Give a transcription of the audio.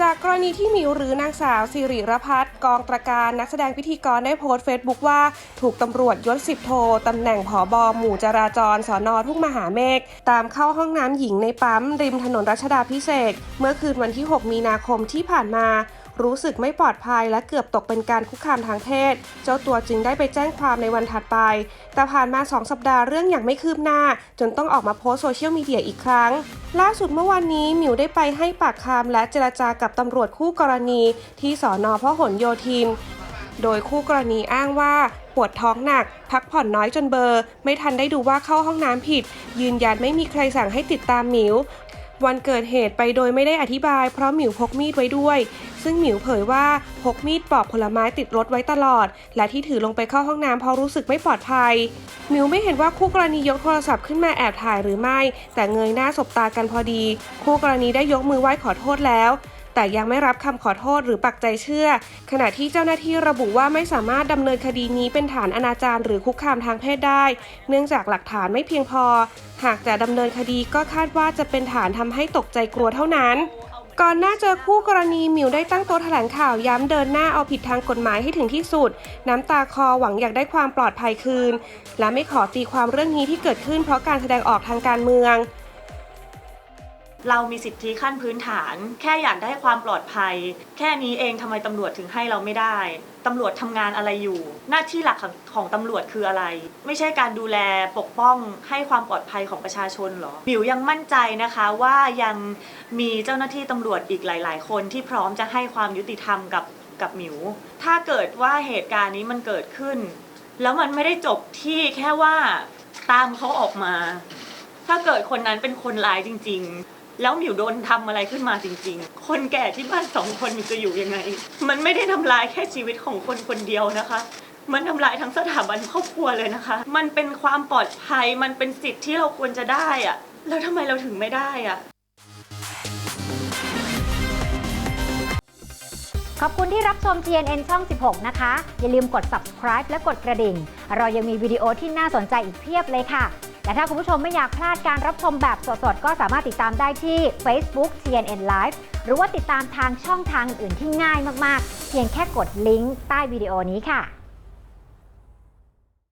จากกรณีที่หมิวหรือนางสาวสิริรพัฒน์กองตรการนักแสดงพิธีกรได้โพสต์เฟซบุ๊กว่า ถูกตำรวจยศสิบโทตำแหน่งผอบอหมู่จราจรสอนอทุ่งมหาเมฆตามเข้าห้องน้ำหญิงในปั๊ม ริมถนนรัชดาพิเศษ เมื่อคืนวันที่ 6 มีนาคมที่ผ่านมา รู้สึกไม่ปลอดภัยและเกือบตกเป็นการคุกคามทางเพศ เจ้าตัวจึงได้ไปแจ้งความในวันถัดไป แต่ผ่านมา 2 สัปดาห์เรื่องอย่างไม่คืบหน้า จนต้องออกมาโพสโซเชียลมีเดียอีกครั้ง ล่าสุดเมื่อวานนี้มิวได้ไปให้ปากคำและเจรจากับตำรวจคู่กรณีที่สอนอพหลโยธิน โดยคู่กรณีอ้างว่าปวดท้องหนัก พักผ่อนน้อยจนเบอร์ ไม่ทันได้ดูว่าเข้าห้องน้ำผิด ยืนยันไม่มีใครสั่งให้ติดตามหมิว วันเกิดเหตุไปโดยไม่ได้อธิบายเพราะหมิวพกมีดไว้ด้วย ซึ่งหมิวเผยว่าพกมีดปอกผลไม้ติดรถไว้ตลอด และที่ถือลงไปเข้าห้องน้ำเพราะรู้สึกไม่ปลอดภัย หมิวไม่เห็นว่าคู่กรณียกโทรศัพท์ขึ้นมาแอบถ่ายหรือไม่ แต่เงยหน้าสบตากันพอดี คู่กรณีได้ยกมือไหว้ขอโทษแล้ว แต่ยังไม่รับคำขอโทษหรือปักใจเชื่อ ขณะที่เจ้าหน้าที่ระบุว่าไม่สามารถดำเนินคดีนี้เป็นฐานอนาจารหรือคุกคามทางเพศได้ เนื่องจากหลักฐานไม่เพียงพอ หากจะดำเนินคดีก็คาดว่าจะเป็นฐานทำให้ตกใจกลัวเท่านั้นก่อนหน้าเจอคู่กรณีหมิวได้ตั้งโต๊ะแถลงข่าวย้ำเดินหน้าเอาผิดทางกฎหมายให้ถึงที่สุด น้ำตาคอหวังอยากได้ความปลอดภัยคืน และไม่ขอตีความเรื่องนี้ที่เกิดขึ้นเพราะการแสดงออกทางการเมือง เรามีสิทธิขั้นพื้นฐาน แค่อยากได้ความปลอดภัย แค่นี้เองทำไมตำรวจถึงให้เราไม่ได้ตำรวจทำงานอะไรอยู่ หน้าที่หลักของของตำรวจคืออะไร ไม่ใช่การดูแลปกป้องให้ความปลอดภัยของประชาชนหรอบิวยังมั่นใจนะคะว่ายังมีเจ้าหน้าที่ตำรวจอีกหลาย ๆ คนที่พร้อมจะให้ความยุติธรรมกับกับหมิว ถ้าเกิดว่าเหตุการณ์นี้มันเกิดขึ้น แล้วมันไม่ได้จบที่แค่ว่าตามเขาออกมา ถ้าเกิดคนนั้นเป็นคนร้ายจริง ๆ แล้วหมิวโดนทำอะไรขึ้นมาจริง ๆ คนแก่ที่บ้านสองคนจะอยู่ยังไง มันไม่ได้ทำลายแค่ชีวิตของคนคนเดียวนะคะ มันทำลายทั้งสถาบันครอบครัวเลยนะคะ มันเป็นความปลอดภัย มันเป็นสิทธิ์ที่เราควรจะได้อะแล้วทำไมเราถึงไม่ได้อะขอบคุณที่รับชม TNN ช่อง 16 นะคะ อย่าลืมกด subscribe และกดกระดิ่ง เรายังมีวิดีโอที่น่าสนใจอีกเพียบเลยค่ะ และถ้าคุณผู้ชมไม่อยากพลาดการรับชมแบบสดๆ ก็สามารถติดตามได้ที่ Facebook CNN Live หรือว่าติดตามทางช่องทางอื่นที่ง่ายมากๆ เพียงแค่กดลิงก์ใต้วิดีโอนี้ค่ะ